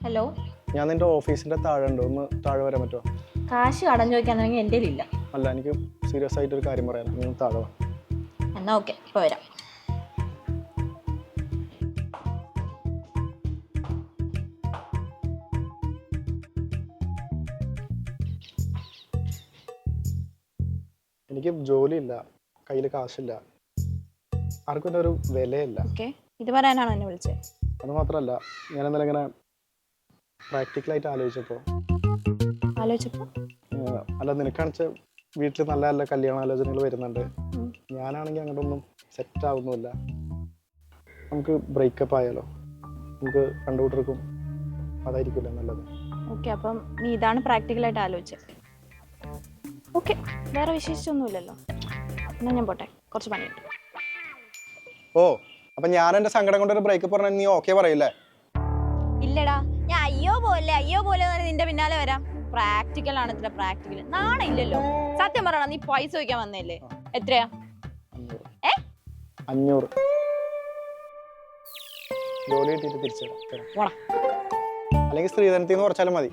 Hello? ഞാൻ നിന്റെ ഓഫീസിന്റെ താഴെ ഉണ്ട് ഒന്ന് താഴെ വരാൻ പറ്റുമോ കാശ് കടം ചോദിക്കാന്നുണ്ടെങ്കിൽ എന്റെ ഇല്ല അല്ല എനിക്ക് സീരിയസ് ആയിട്ട് ഒരു കാര്യം പറയാനാണ് നീ ഒന്ന് താഴെ വാ. എന്നാ ഓക്കെ ഇപ്പോൾ വരാം. എനിക്ക് ജോലിയില്ല. കയ്യിൽ കാശില്ല. ആർക്കും എന്റെ ഒരു വിലയില്ല. ഓക്കെ. ഇത് പറയാനാണോ എന്നെ വിളിച്ചത് അത് മാത്രമല്ല ഞാൻ ഇന്നലെ ഇങ്ങനെ പ്രാക്ടിക്കലായിട്ട് ആലോചിച്ചപ്പോൾ ആലോചിച്ചപ്പോൾ ഏഹ്, അല്ല നിനക്കാണെച്ച വീട്ടിൽ നല്ല നല്ല കല്യാണ ആലോചനകൾ വരുന്നുണ്ട്. ഞാനാണെങ്കിൽ അങ്ങോട്ടൊന്നും സെറ്റ് ആവുന്നില്ല നമുക്ക് ബ്രേക്കപ്പ് ആയാലോ? നമുക്ക് കണ്ടുകൂട്ടർക്കും അതായിരിക്കില്ല നല്ലത്. ഓക്കെ അപ്പം നീ ഇതാണ് പ്രാക്ടിക്കലായിട്ട് ആലോചിച്ചത് ഓക്കെ വേറെ വിശേഷിച്ചൊന്നുമില്ലല്ലോ. എന്നാ ഞാൻ പോട്ടെ കുറച്ച് പണിയുണ്ട്. ഓ അപ്പൊ ഞാൻ എന്റെ സങ്കടം കൊണ്ടൊരു ബ്രേക്കപ്പ് പറഞ്ഞാൽ നീ ഓക്കെ പറയില്ലേ? ഇല്ലടാ അയ്യോ പോലെ അയ്യോ പോലെ നിന്റെ പിന്നാലെ വരാം. പ്രാക്ടിക്കൽ ആണ് ഇത്ര പ്രാക്ടിക്കൽ നാണ ഇല്ലല്ലോ സത്യം പറയണം നീ പൈസ ചോദിക്കാൻ വന്നല്ലേ എത്രയാ? അഞ്ഞൂറ്. ഏ? അഞ്ഞൂറ്. ജോലി കിട്ടിയിട്ട് തിരിച്ചു അല്ലെങ്കിൽ സ്ത്രീധനത്തിൽ നിന്ന് കുറച്ചാലും മതി.